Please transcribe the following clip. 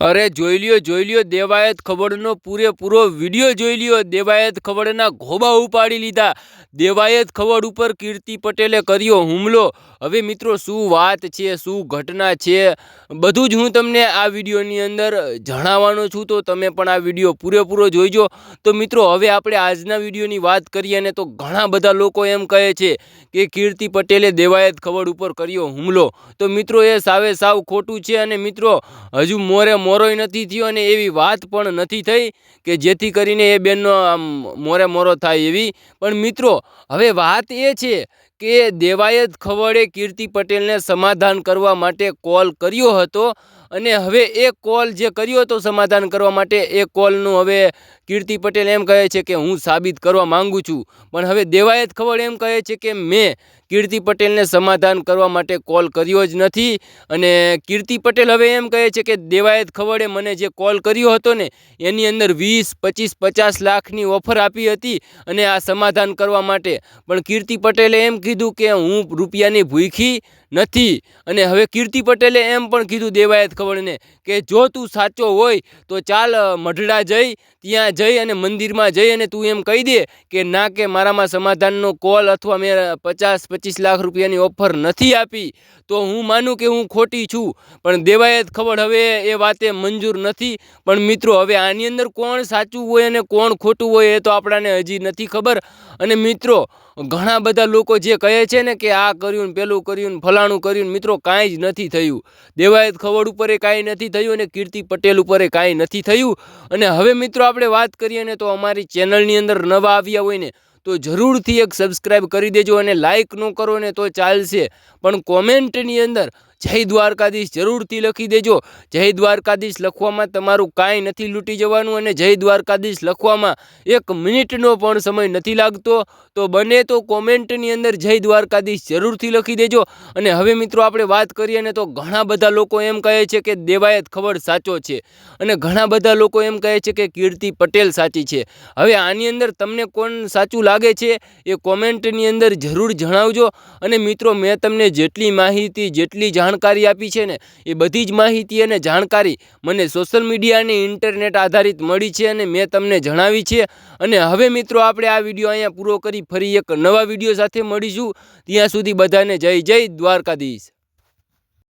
અરે જોઈ લ્યો જોઈ લ્યો, દેવાયત ખબરનો પૂરેપૂરો વીડિયો જોઈ લ્યો. દેવાયત ખબરના ઘોબા ઉપાડી લીધા. દેવાયત ખવડ ઉપર કીર્તિ પટેલે કર્યો હુમલો. હવે મિત્રો, શું વાત છે, શું ઘટના છે? બધું જ હું તમને આ વિડીયોની અંદર જણાવવાનો છું, તો તમે પણ આ વીડિયો પૂરેપૂરો જોઈજો. તો મિત્રો, હવે આપણે આજના વિડીયોની વાત કરીએ ને તો ઘણા બધા લોકો એમ કહે છે કે કીર્તિ પટેલે દેવાયત ખવડ ઉપર કર્યો હુમલો. તો મિત્રો, એ સાવે સાવ ખોટું છે અને મિત્રો, હજુ મોરે મોરોય નથી થયો અને એવી વાત પણ નથી થઈ કે જેથી કરીને એ બેનનો આમ મોરે મોરો થાય એવી. પણ મિત્રો હવે વાત એ છે કે દેવાયત ખવડે કીર્તિ પટેલને સમાધાન કરવા માટે કોલ કર્યો હતો અને હવે એ કોલ જે કર્યો હતો સમાધાન કરવા માટે, એ કોલનું હવે કીર્તિ પટેલ એમ કહે છે કે હું સાબિત કરવા માંગુ છું. પણ હવે દેવાયત ખવડ એમ કહે છે કે મેં કીર્તિ પટેલને સમાધાન કરવા માટે કોલ કર્યો જ નથી અને કીર્તિ પટેલ હવે એમ કહે છે કે દેવાયત ખવડે મને જે કોલ કર્યો હતો ને, એની અંદર વીસ, પચીસ, પચાસ લાખની ઓફર આપી હતી અને આ સમાધાન કરવા માટે. પણ કીર્તિ પટેલે એમ કીધું કે હું રૂપિયાની ભૂખી નથી. અને હવે કીર્તિ પટેલે એમ પણ કીધું દેવાયત ખવડને કે જો તું સાચો હોય તો ચાલ મઢડા જઈ, ત્યાં જઈ અને મંદિરમાં જઈ અને તું એમ કહી દે કે ના કે મારામાં સમાધાનનો કોલ અથવા મેં પચાસ, પચીસ લાખ રૂપિયાની ઓફર નથી આપી, તો હું માનું કે હું ખોટી છું. પણ દેવાયત ખબર હવે એ વાતે મંજૂર નથી. પણ મિત્રો, હવે આની અંદર કોણ સાચું હોય અને કોણ ખોટું હોય એ તો આપણાને હજી નથી ખબર. અને મિત્રો, ઘણા બધા લોકો જે કહે છે ને કે આ કર્યું ને પેલું કર્યું ને ફલાણું કર્યું મિત્રો કાંઈ જ નથી થયું. દેવાયત ખવડ ઉપર એ કાંઈ નથી થયું અને કીર્તિ પટેલ ઉપર એ કાંઈ નથી થયું. અને હવે મિત્રો આપણે વાત કરીએ ને તો અમારી ચેનલની અંદર નવા આવ્યા હોય ને, તો જરૂરથી એક સબસ્ક્રાઈબ કરી દેજો અને લાઇક ન કરો ને તો ચાલશે. પણ કોમેન્ટની અંદર જય દ્વારકાધીશ જરૂરથી લખી દેજો. જય દ્વારકાધીશ લખવામાં તમારું કાંઈ નથી લૂંટી જવાનું અને જય દ્વારકાધીશ લખવામાં એક મિનિટનો પણ સમય નથી લાગતો. તો બને તો કોમેન્ટની અંદર જય દ્વારકાધીશ જરૂરથી લખી દેજો. અને હવે મિત્રો આપણે વાત કરીએ ને તો ઘણા બધા લોકો એમ કહે છે કે દેવાયત ખબર સાચો છે. અને ઘણા બધા લોકો એમ કહે છે કે કીર્તિ પટેલ સાચી છે. હવે આની અંદર તમને કોણ સાચું લાગે છે એ કોમેન્ટની અંદર જરૂર જણાવજો. અને મિત્રો મેં તમને જેટલી માહિતી, જેટલી જાણકારી આપી છે ને, એ બધી જ માહિતી અને જાણકારી મને સોશિયલ મીડિયાની ઇન્ટરનેટ આધારિત મળી છે અને મેં તમને જણાવી છે. અને હવે મિત્રો, આપણે આ વીડિયો અહીંયા પૂરો કરી ફરી એક નવા વીડિયો સાથે મળીશું. ત્યાં સુધી બધાને જય જય દ્વારકાધીશ.